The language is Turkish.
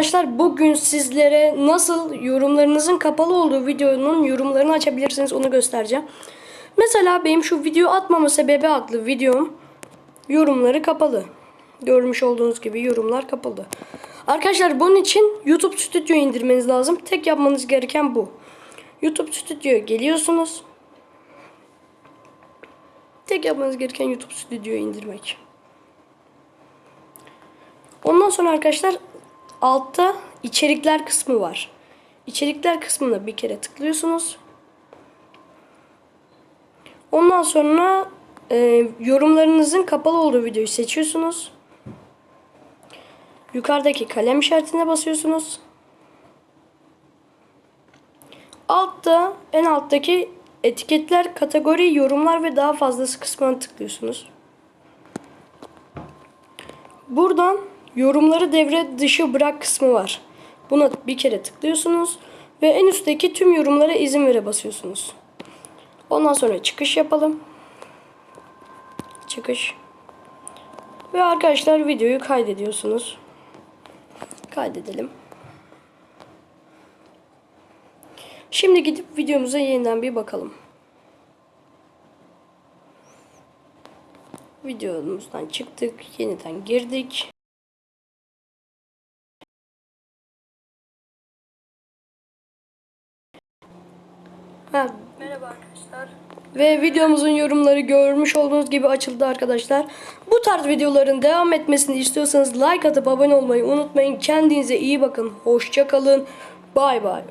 Arkadaşlar bugün sizlere nasıl yorumlarınızın kapalı olduğu videonun yorumlarını açabilirsiniz onu göstereceğim. Mesela benim şu video atmama sebebi adlı videom yorumları kapalı. Görmüş olduğunuz gibi yorumlar kapalı. Arkadaşlar bunun için YouTube Studio indirmeniz lazım. Tek yapmanız gereken bu. YouTube Studio'ya geliyorsunuz. Tek yapmanız gereken YouTube Studio'yu indirmek. Ondan sonra arkadaşlar altta içerikler kısmı var. İçerikler kısmına bir kere tıklıyorsunuz. Ondan sonra e, yorumlarınızın kapalı olduğu videoyu seçiyorsunuz. Yukarıdaki kalem işaretine basıyorsunuz. Altta en alttaki etiketler, kategori, yorumlar ve daha fazlası kısmına tıklıyorsunuz. Buradan yorumları devre dışı bırak kısmı var. Buna bir kere tıklıyorsunuz ve en üstteki tüm yorumlara izin vere basıyorsunuz. Ondan sonra çıkış yapalım. Çıkış. Ve arkadaşlar videoyu kaydediyorsunuz. Kaydedelim. Şimdi gidip videomuza yeniden bir bakalım. Videomuzdan çıktık, yeniden girdik. Ha, Merhaba arkadaşlar. ve videomuzun yorumları görmüş olduğunuz gibi açıldı arkadaşlar. Bu tarz videoların devam etmesini istiyorsanız like atıp abone olmayı unutmayın. Kendinize iyi bakın. Hoşça kalın. Bay bay.